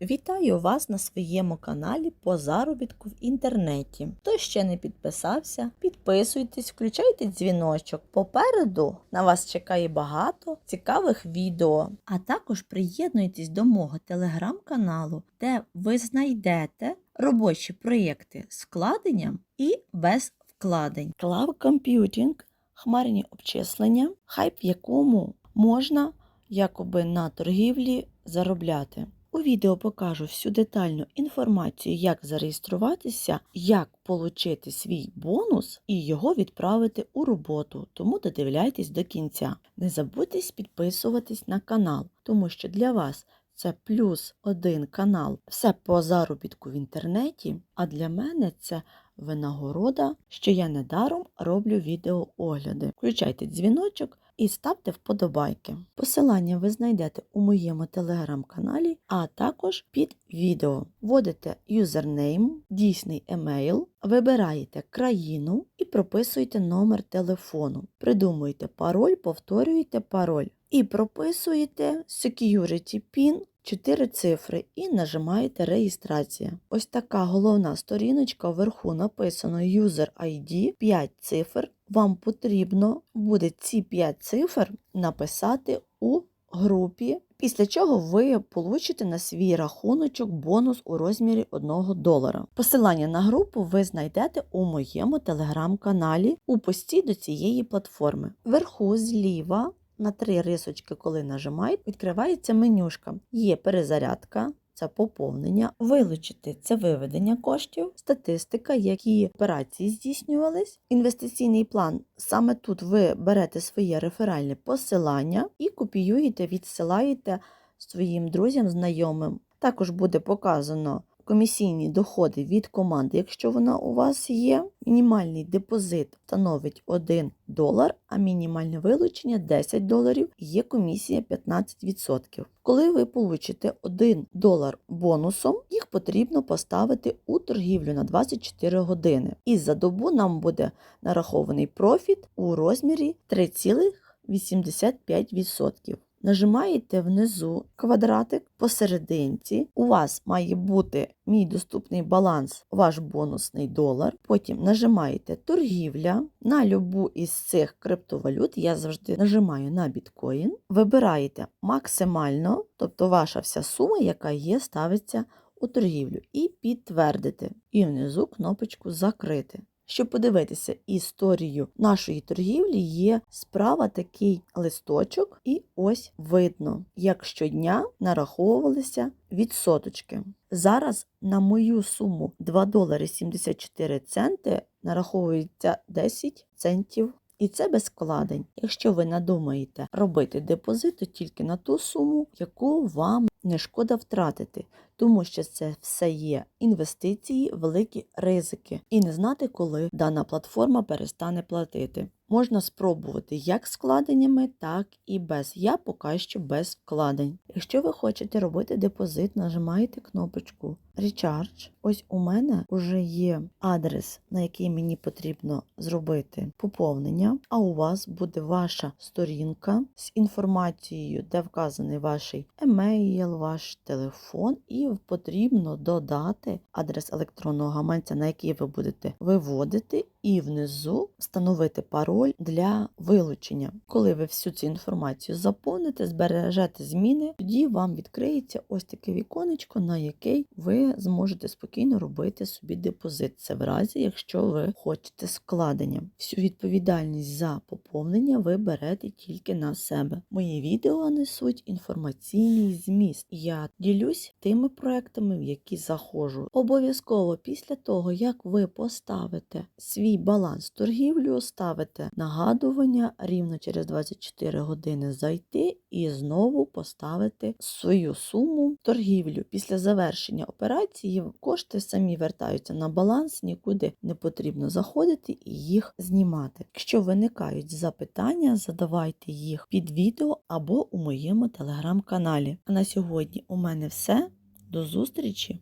Вітаю вас на своєму каналі по заробітку в інтернеті. Хто ще не підписався, підписуйтесь, включайте дзвіночок. Попереду на вас чекає багато цікавих відео. А також приєднуйтесь до мого телеграм-каналу, де ви знайдете робочі проєкти з вкладенням і без вкладень. Cloud Computing – хмарні обчислення, хайп якому можна якоби на торгівлі заробляти. У відео покажу всю детальну інформацію, як зареєструватися, як отримати свій бонус і його відправити у роботу, тому додивляйтесь до кінця. Не забудьте підписуватись на канал, тому що для вас це плюс один канал, все по заробітку в інтернеті, а для мене це винагорода, що я недаром роблю відеоогляди. Включайте дзвіночок і ставте вподобайки. Посилання ви знайдете у моєму телеграм-каналі, а також під відео. Вводите юзернейм, дійсний емейл, вибираєте країну і прописуєте номер телефону. Придумуєте пароль, повторюєте пароль і прописуєте security PIN 4 цифри і нажимаєте реєстрація. Ось така головна сторіночка вверху написано User ID 5 цифр. Вам потрібно буде ці 5 цифр написати у групі, після чого ви получите на свій рахуночок бонус у розмірі 1 долара. Посилання на групу ви знайдете у моєму телеграм-каналі у пості до цієї платформи. Вверху зліва на три рисочки, коли нажимаєте, відкривається менюшка. Є перезарядка. Це поповнення, вилучити це виведення коштів, статистика, які операції здійснювались, інвестиційний план. Саме тут ви берете своє реферальне посилання і копіюєте, відсилаєте своїм друзям, знайомим. Також буде показано комісійні доходи від команди, якщо вона у вас є. Мінімальний депозит становить 1 долар, а мінімальне вилучення 10 доларів, є комісія 15%. Коли ви получите 1 долар бонусом, їх потрібно поставити у торгівлю на 24 години. І за добу нам буде нарахований профіт у розмірі 3,85%. Нажимаєте внизу квадратик посерединці. У вас має бути мій доступний баланс, ваш бонусний долар. Потім нажимаєте торгівля на любу із цих криптовалют. Я завжди нажимаю на біткоін. Вибираєте максимально, тобто ваша вся сума, яка є, ставиться у торгівлю, і підтвердити. І внизу кнопочку Закрити. Щоб подивитися історію нашої торгівлі, є справа такий листочок, і ось видно, як щодня нараховувалися відсоточки. Зараз на мою суму 2 долари 74 центи нараховується 10 центів. І це без вкладень. Якщо ви надумаєте робити депозит, тільки на ту суму, яку вам не шкода втратити, тому що це все є інвестиції, великі ризики, і не знати, коли дана платформа перестане платити. Можна спробувати як з вкладеннями, так і без. Я поки що без вкладень. Якщо ви хочете робити депозит, нажимаєте кнопочку Recharge. Ось у мене вже є адрес, на який мені потрібно зробити поповнення. А у вас буде ваша сторінка з інформацією, де вказаний ваш емейл, ваш телефон, і потрібно додати адрес електронного гаманця, на який ви будете виводити, і внизу встановити пароль для вилучення. Коли ви всю цю інформацію заповните, збережете зміни, тоді вам відкриється ось таке віконечко, на яке ви зможете спокійно робити собі депозит. Це в разі, якщо ви хочете складення. Всю відповідальність за поповнення ви берете тільки на себе. Мої відео несуть інформаційний зміст. Я ділюсь тими проектами, в які заходжу. Обов'язково після того, як ви поставите свій баланс торгівлю, ставите нагадування рівно через 24 години зайти і знову поставити свою суму торгівлю. Після завершення операції кошти самі вертаються на баланс, нікуди не потрібно заходити і їх знімати. Якщо виникають запитання, задавайте їх під відео або у моєму телеграм-каналі. А на сьогодні у мене все. До зустрічі